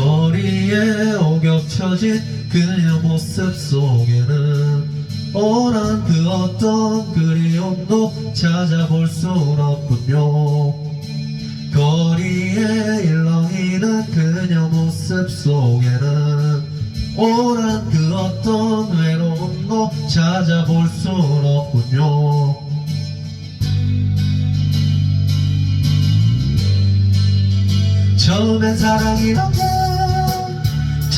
거리에 오겹쳐진 그녀 모습 속에는 오란 그 어떤 그리움도 찾아볼 순 없군요. 거리에 일렁이는 그녀 모습 속에는 오란 그 어떤 외로움도 찾아볼 순 없군요. 처음엔 사랑이란 게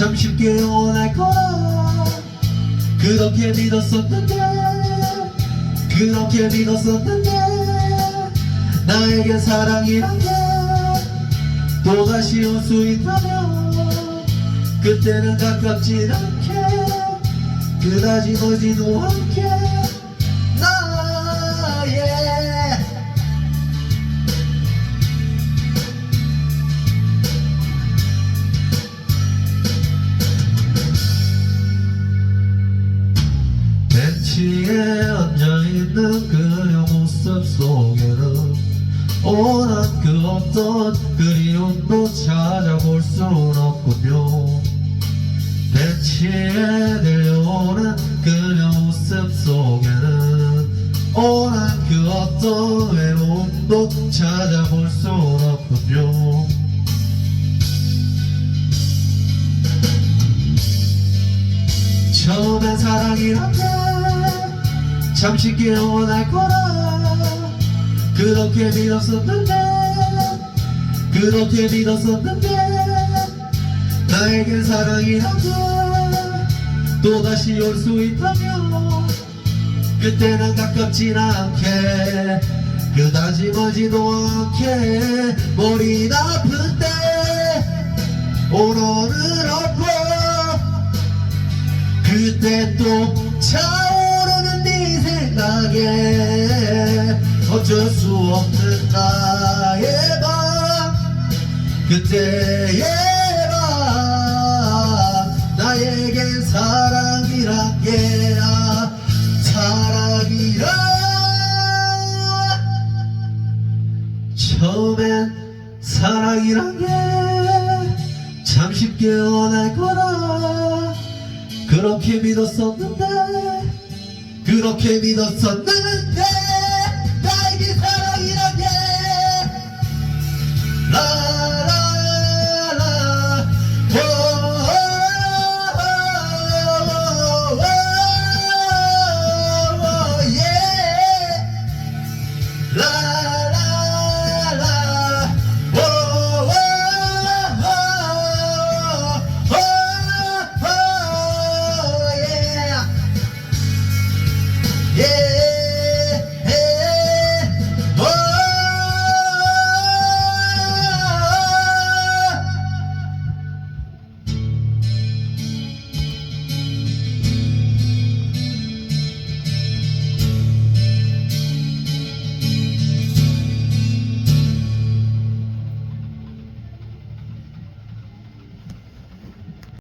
참 쉽게 영원할 거라 그렇게 믿었었는데 그렇게 믿었었는데 나에게 사랑이란 게 또다시 올 수 있다면 그때는 가깝진 않게 그다지 멀지도 않게 벤치에 앉아있는 그녀 모습 속에는 오란 그 어떤 그리움도 찾아볼 순 없군요. 벤치에 들려오는 그녀 모습 속에는 오란 그 어떤 외로움도 찾아볼 순 없군요. 처음엔 사랑이란 게 참 쉽게 영원할 거라. 그렇게 믿었었는데 그렇게 믿었었는데 나에겐 사랑이란 게 또다시 올 수 있다면 그때는 가깝진 않게 그다지 멀지도 않게 머리 아플 때 오늘은 없고 그때 또 차오르는 네 생각에 어쩔 수 없는 나의 밤. 그때의 밤 나에겐 사랑이란 게야 사랑이란 처음엔 사랑이란 게 참 쉽게 원할 거라. 그렇게 믿었었는데 그렇게 믿었었는데